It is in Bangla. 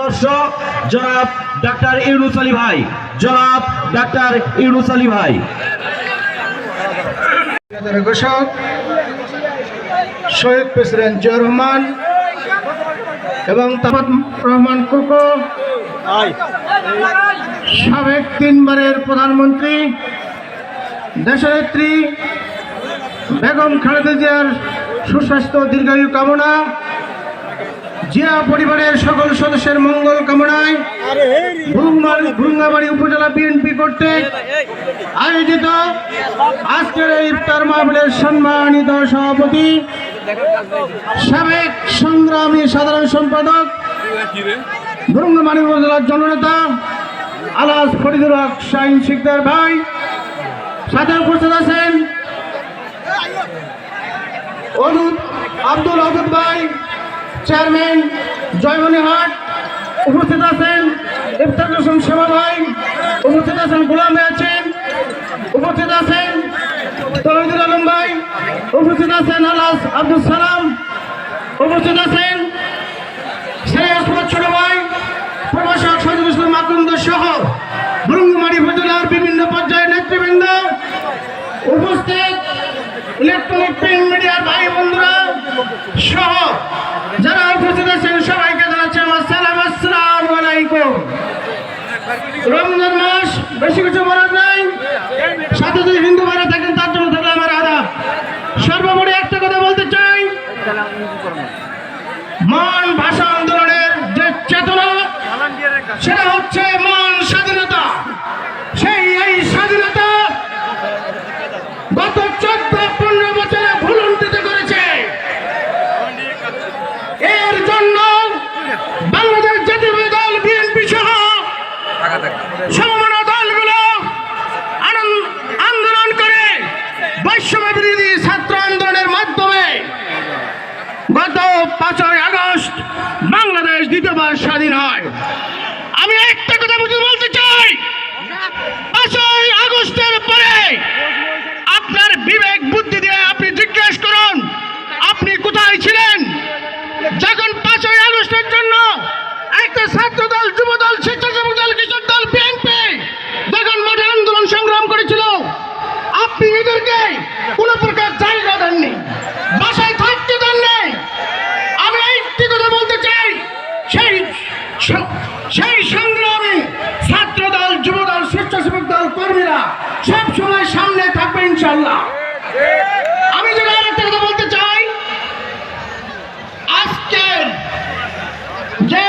দর্শক, জনাব ডাক্তার ইউনুস আলী ভাই, জনাব ডাক্তার ইউনুস আলী ভাই। শহীদ প্রেসিডেন্ট জিয়া রহমান এবং রহমান কোকো সাবেক তিনবারের প্রধানমন্ত্রী, দেশনেত্রী বেগম খালেদা জিয়ার সুস্বাস্থ্য দীর্ঘায়ু কামনা জিয়া পরিবারের সকল সদস্যের মঙ্গল কামনায় উপজেলা বিএনপি কর্তৃক আয়োজিত আজকের এই ইফতার মাহফিলের সম্মানিত সভাপতি সাবেক সংগ্রামী সাধারণ সম্পাদক ভুরুঙ্গামারি উপজেলার জননেতা আলাস ফরিদুল হক শাহিন শিকদার ভাই সাথে উপস্থিত আছেন অনুপ আব্দুল আবুদ ভাই চেয়ারম্যান জয়মণিহাট উপস্থিত আছেন ইফতার হোসেন সেবা ভাই, উপস্থিত আছেন গোলাম আছেন উপস্থিত আছেন তহিদুল আলম ভাই, উপস্থিত আছেন আলাস আব্দুল সালাম, উপস্থিত আছেন শ্রেয়স ছোট ভাই, প্রভাষক সজিব ইসলাম আকন্দ সহ ভরঙ্গমারি উপজেলার বিভিন্ন পর্যায়ের নেতৃবৃন্দ, উপস্থিত ইলেকট্রনিক প্রিন্ট মিডিয়ার ভাই বন্ধুরা সহ যারা উপস্থিত আছেন, সবাইকে জানাচ্ছি আমার সালাম, আসসালামু আলাইকুম। রমজান মাস, বেশি কিছু বলার নাই। সাথে যদি হিন্দু ভাইরা থাকেন, তার জন্য থাকলে আমার আদাব সর্বোপরি একটা কথা বলতে চাই। মান ভাষা আন্দোলনের যে চেতনা, সেটা হচ্ছে মান সেই সংগ্রামে ছাত্র দল যুব দল স্বেচ্ছাসেবক দল কর্মীরা সব সময় সামনে থাকবে ইনশাল্লাহ আমি যদি আরেকটা কথা বলতে চাই, আজকে যে